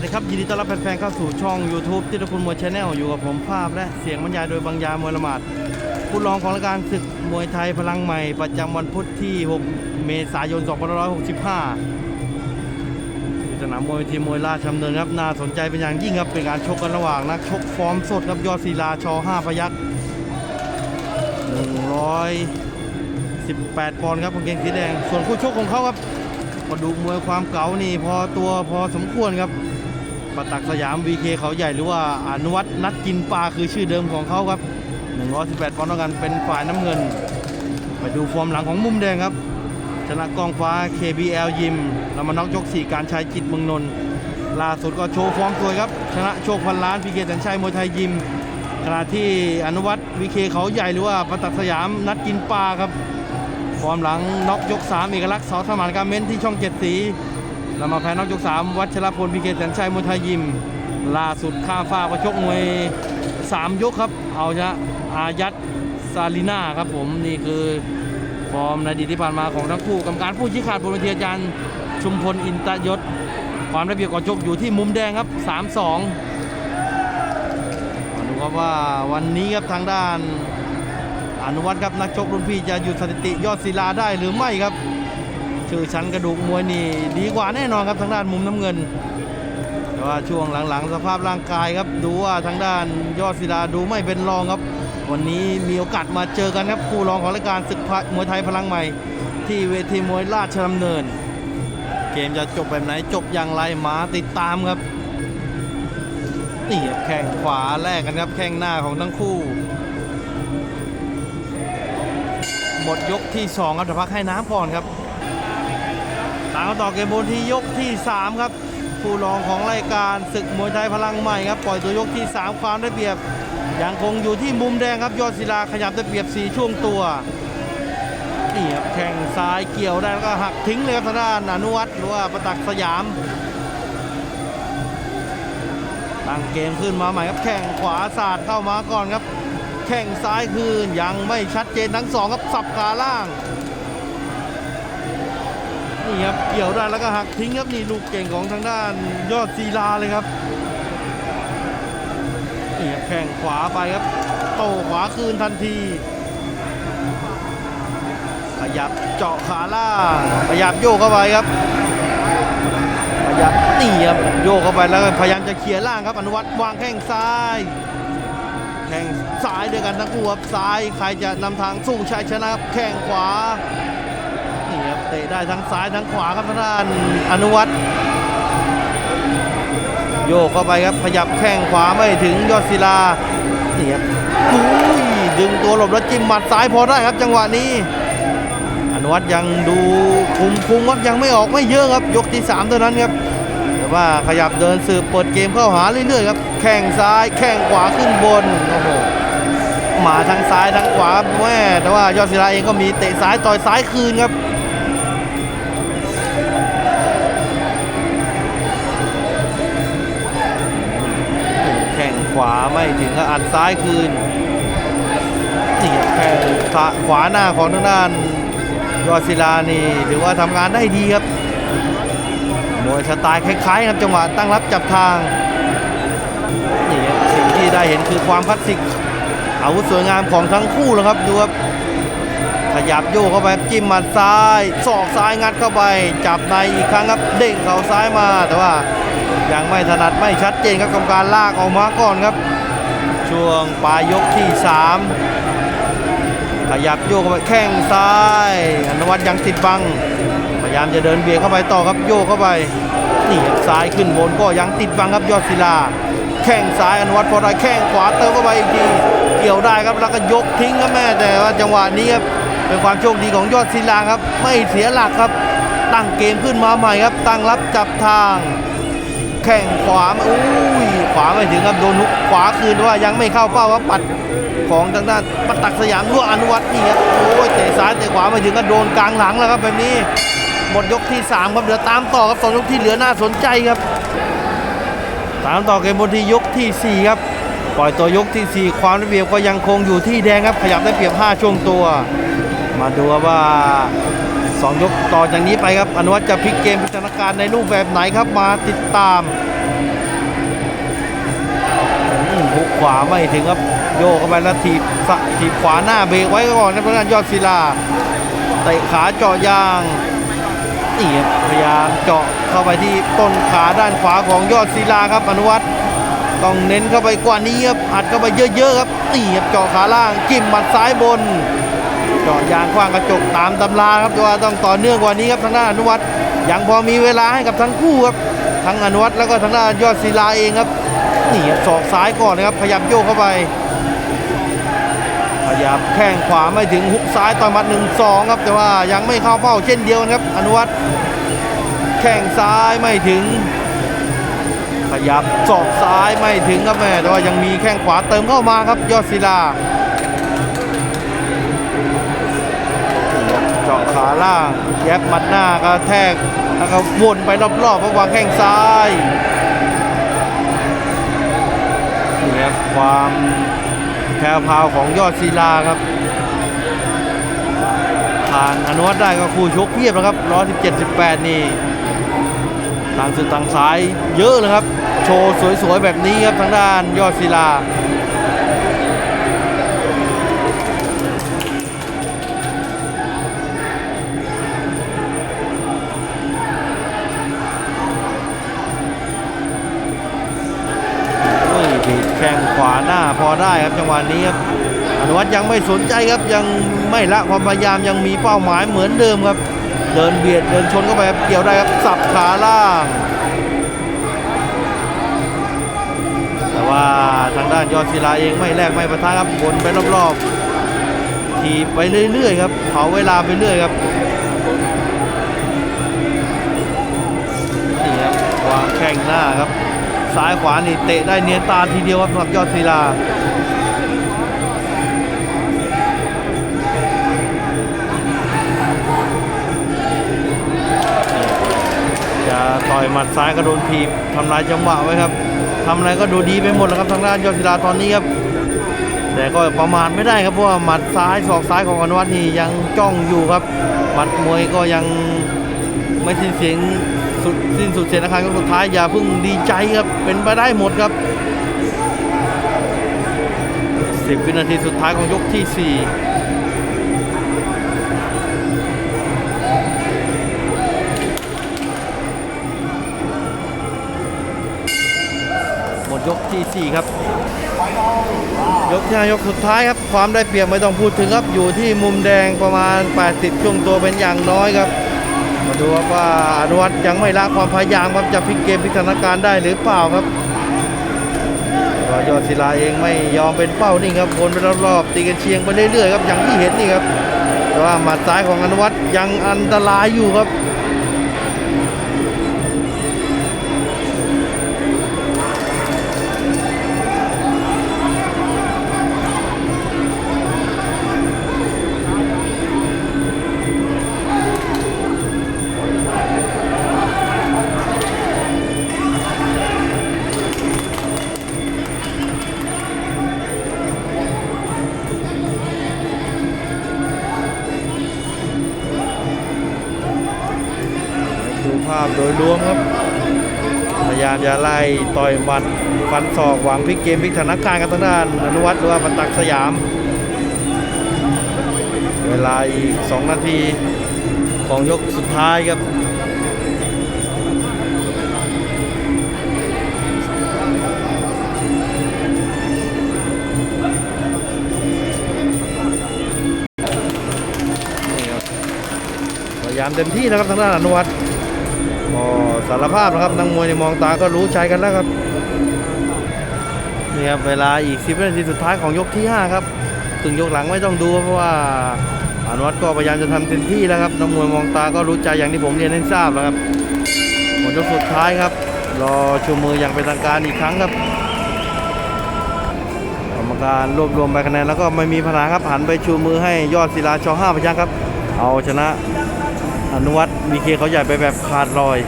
วัสดีครับ ยินดีต้อนรับแฟนๆเข้าสู่ช่อง YouTube ที่ตะคุณมวยชาแนลอยู่กับผมภาพและเสียงบรรยายโดยบางยามวยละหมาดผู้รองของรายการศึกมวยไทยพลังใหม่ ประจำวันพุธที่ 6 เมษายน 2565ที่สนามมวยทีมมวยราชดำเนินครับน่าสนใจเป็นอย่างยิ่งครับเป็นการชกกันระหว่างนักชกฟอร์มสดครับยอดศิลาช5พยัก118ปอนด์ครับกางเกงสีแดง ส่วนคู่ชกของเขาครับกระดูมวยความเก๋านี่พอตัวพอสมควรครับ ปะตักสยาม VK เขาใหญ่หรือว่าอนุวัฒน์นัดกินปลาคือชื่อเดิมของเขาครับ118ปอนด์เท่ากันเป็นฝ่ายน้ำเงิน ไปดูฟอร์มหลังของมุมแดงครับ ชนะกองฟ้า KBL ยิมแล้วมาน็อกยก 4 การชายจิตเมืองนนท์ล่าสุดก็โชว์ฟอร์มสวยครับ ชนะโชคพันล้าน PK สัญชัยมวยไทยยิมขณะที่อนุวัฒน์ VK เคเขาใหญ่หรือว่าปะตักสยามนัดกินปลาครับฟอร์มหลังน็อกยก 3 เอกลักษณ์สอสมานการเม้นที่ช่องเจ็ดสี แล้วมาแพ้นอกยก3วัชรพลพีเคแสนชัยมวยไทยยิม ล่าสุดข้ามฟ้าประชกมวย3ยกครับ เอาชนะอายัดซาลิน่าครับผมนี่คือฟอร์มในดีที่ผ่านมาของทั้งคู่กรรมการผู้ชี้ขาดบนเวทีอาจารย์ชุมพลอินตยศ ความระเบียบก่อนชกอยู่ที่มุมแดงครับ 3-2มาดูครับว่าวันนี้ครับทางด้านอนุวัฒน์ครับนักชกรุ่นพี่จะหยุดสถิติยอดศิลาได้หรือไม่ครับ ชื่อชั้นกระดูกมวยนี่ดีกว่าแน่นอนครับทางด้านมุมน้ำเงิน แต่ว่าช่วงหลังๆ สภาพร่างกายครับ ดูว่าทางด้านยอดศิลาดูไม่เป็นรองครับ วันนี้มีโอกาสมาเจอกันครับคู่รองของรายการศึกมวยไทยพลังใหม่ ที่เวทีมวยราชดำเนิน เกมจะจบแบบไหนจบอย่างไรมาติดตามครับนี่แข้งขวาแลกกันครับแข้งหน้าของทั้งคู่ หมดยกที่2ครับเดี๋ยวพักให้น้ำก่อนครับ ตามกันต่อเกมบนที่ยกที่ 3 ครับผู้รองของรายการศึกมวยไทยพลังใหม่ครับปล่อยตัวยกที่ 3 ความได้เปรียบยังคงอยู่ที่มุมแดงครับยอดศิลาขยับได้เปรียบ4ช่วงตัวนี่ครับแข้งซ้ายเกี่ยวได้แล้วก็หักทิ้งเลยครับทางด้านอนุวัฒน์หรือว่าประตักสยามตั้งเกมขึ้นมาใหม่ครับแข้งขวาศาสาดเข้ามาก่อนครับ แข้งซ้ายคืนยังไม่ชัดเจนทั้งสองครับสับขาล่าง นี่ครับเกี่ยวได้แล้วก็หักทิ้งครับนี่ลูกเก่งของทางด้านยอดศิลาเลยครับนี่ครับแข้งขวาไปครับ โตขวาคืนทันที ขยับเจาะขาล่างขยับโยกเข้าไปครับขยับนี่ครับโยกเข้าไปแล้วพยายามจะเคลียร์ล่างครับอนุวัฒน์วางแข้งซ้ายแข้งซ้ายด้วยกันทั้งคู่ครับซ้ายใครจะนำทางสู้ชัยชนะครับแข้งขวา เตะได้ทั้งซ้ายทั้งขวาครับทางด้านอนุวัฒน์โยกเข้าไปครับขยับแข้งขวาไม่ถึงยอดศิลานี่ครับอุ้ยดึงตัวหลบแล้วจิ้มหมัดซ้ายพอได้ครับ จังหวะนี้อนุวัฒน์ยังดูคุมคุมครับยังไม่ออกไม่เยอะครับ ยกที่3เท่านั้นครับแต่ว่าขยับเดินสืบเปิดเกมเข้าหาเรื่อยๆครับแข้งซ้ายแข้งขวาขึ้นบนโอ้โหมาทั้งซ้ายทั้งขวาแม่แต่ว่ายอดศิลาเองก็มีเตะซ้ายต่อยซ้ายคืนครับ ขวาไม่ถึงก็อัดซ้ายคืนนี่ครับแข้งซ้ายขวาหน้าของทางด้านยอดศิลานี่ถือว่าทำงานได้ดีครับมวยสไตล์คล้ายๆครับจังหวะตั้งรับจับทางนี่ครับสิ่งที่ได้เห็นคือความคลาสสิกอาวุธสวยงามของทั้งคู่แล้วครับดูครับขยับโยกเข้าไปจิ้มหมัดซ้ายศอกซ้ายงัดเข้าไป จับในอีกครั้งครับเด้งเข่าซ้ายมาแต่ว่า ยังไม่ถนัดไม่ชัดเจนครับกรรมการลากออกมาก่อนครับ ช่วงปลายยกที่ 3 ขยับโยกเข้าไปแข้งซ้ายอนุวัฒน์ยังติดบัง พยายามจะเดินเบียดเข้าไปต่อครับโยกเข้าไปนี่ซ้ายขึ้นบนก็ยังติดบังครับยอดศิลา แข้งซ้ายอนุวัฒน์พอได้แข้งขวาเติมเข้าไปอีกทีเกี่ยวได้ครับแล้วก็ยกทิ้งครับแม่แต่ว่าจังหวะนี้ครับเป็นความโชคดีของยอดศิลาครับ ไม่เสียหลักครับตั้งเกมขึ้นมาใหม่ครับ ตั้งรับจับทาง แข้งขวาอุ้ยขวาไม่ถึงครับโดนหุกขวาคืนว่ายังไม่เข้าเป้าครับปัดของทางด้านปัตตักสยามรั่วอนุวัฒน์นี่ครับโอ้ยเตะซ้ายเตะขวาไม่ถึงก็โดนกลางหลังแล้วครับแบบนี้หมดยกที่ 3 ครับเดี๋ยวตามต่อครับสองยกที่เหลือน่าสนใจครับตามต่อเกมบนที่ยกทีสี่4 ครับ ปล่อยตัวยกทีสี่ 4 ความระเบียบก็ยังคงอยู่ที่แดงครับขยับได้เปรียบ 5 ช่วงตัว มาดูครั บว่า2ยกต่อจากนี้ไปครับ อนุวัฒน์จะพลิกเกมพิจารณาการในรูปแบบไหนครับมาติดตามหุกขวาไม่ถึงครับ โยกเข้าไปแล้วถีบถีบขวาหน้าเบรกไว้ก่อนนะทางด้านยอดศิลาเตะขาเจาะยางนี่พยายามเจาะเข้าไปที่ต้นขาด้านขวาของยอดศิลาครับอนุวัฒน์ต้องเน้นเข้าไปกว่านี้ครับอัดเข้าไปเยอะๆครับนี่ครับเจาะขาล่างจิ้มหมัดซ้ายบน จาะยางขว้างกระจกตามตำราครับแต่ว่าต้องต่อเนื่องกว่านี้ครับทางด้านอนุวัฒน์ยังพอมีเวลาให้กับทั้งคู่ครับทั้งอนุวัฒน์แล้วก็ทางด้านยอดศิลาเองครับนี่ครับศอกซ้ายก่อนนะครับพยายามโยกเข้าไปพยายามแข้งขวาไม่ถึงหุกซ้ายต่อยมัดหนึ่งสองครับ แต่ว่ายังไม่เข้าเป้าเช่นเดียวกันครับ อนุวัฒน์แข้งซ้ายไม่ถึงขยับศอกซ้ายไม่ถึงครับแม่แต่ว่ายังมีแข้งขวาเติมเข้ามาครับ ยอดศิลาาะขาล่างแยบมัดหน้ากระแทกแล้วก็วนไปรอบๆเพราะวางแข้งซ้ายนี่ครับความแพรวพาวของยอดศิลาครับ ผ่านอนุวัตได้ก็คู่ชกเพียบนะครับ117 18นี่ต่างสุดต่างสายเยอะเลยครับ โชว์สวยๆแบบนี้ครับทางด้านยอดศิลา ครับจังหวะนี้ครับอนุวัฒน์ยังไม่สนใจครับยังไม่ละความพยายามยังมีเป้าหมายเหมือนเดิมครับ เดินเบียดเดินชนเข้าไปครับเกี่ยวได้ครับสับขาล่าง แต่ว่าทางด้านยอดศิลาเองไม่แลกไม่ประทะครับวนไปรอบๆทีไปเรื่อยๆครับเผาเวลาไปเรื่อยครับนี่ครับวางแข้งหน้าครับซ้ายขวานี่เตะได้เนียนตาทีเดียวครับสำหรับยอดศิลา ต่อยหมัดซ้ายก็โดนถีบทำลายจังหวะไว้ครับทำอะไรก็ดูดีไปหมดแล้วครับทางด้านยอดศิลาตอนนี้ครับ แต่ก็ประมาทไม่ได้ครับเพราะว่าหมัดซ้ายศอกซ้ายของอนุวัฒน์นี่ยังจ้องอยู่ครับ หมัดมวยก็ยังไม่สิ้นเสียงสุดสิ้นสุดเสียงนะครับสุดท้ายอย่าเพิ่งดีใจครับเป็นไปได้หมดครับ 10 วินาทีสุดท้ายของยกที่ 4 ยกทีสี่ 4 ครับ ยกที่ห้ายกสุดท้ายครับ ความได้เปรียบไม่ต้องพูดถึงครับ อยู่ที่มุมแดงประมาณ 80 ช่วงตัวเป็นอย่างน้อยครับ มาดูครับว่าอนุวัฒน์ยังไม่ละความพยายามครับจะพลิกเกมพลิกสถานการณ์ได้หรือเปล่าครับยอดศิลาเองไม่ยอมเป็นเป้านี่ครับวนไปรอบๆตีกันเชียงไปเรื่อยๆครับอย่างที่เห็นนี่ครับแต่ว่าหมัดซ้ายของอนุวัฒน์ยังอันตรายอยู่ครับ ดูภาพโดยรวมครับ พยายามจะไล่ต่อยมัดฟันศอกหวังพลิกเกมพลิกสถานการณ์กันทางด้านอนุวัฒน์หรือว่าปันตักสยาม เวลาอีก 2 นาทีของยกสุดท้ายครับพยายามเต็มที่นะครับทางด้านอนุวัฒน์ ก็สารภาพนะครับนักมวยในมองตาก็รู้ใจกันแล้วครับนี่ครับเวลาอีก 10นาทีสุดท้ายของยกที่ 5 ครับถึงยกหลังไม่ต้องดูเพราะว่าอนุวัฒน์ก็พยายามจะทำเต็มที่แล้วครับนักมวยมองตาก็รู้ใจอย่างที่ผมเรียนให้ทราบแล้วครับหมดยกสุดท้ายครับรอชูมืออย่างเป็นทางการอีกครั้งครับกรรมการรวบรวมใบคะแนนแล้วก็ไม่มีปัญหาครับหันไปชูมือให้ยอดศิลาชอห้าพยัคฆ์ครับ เอาชนะอนุวัฒ มีเคเขาใหญ่ไปแบบขาดลอย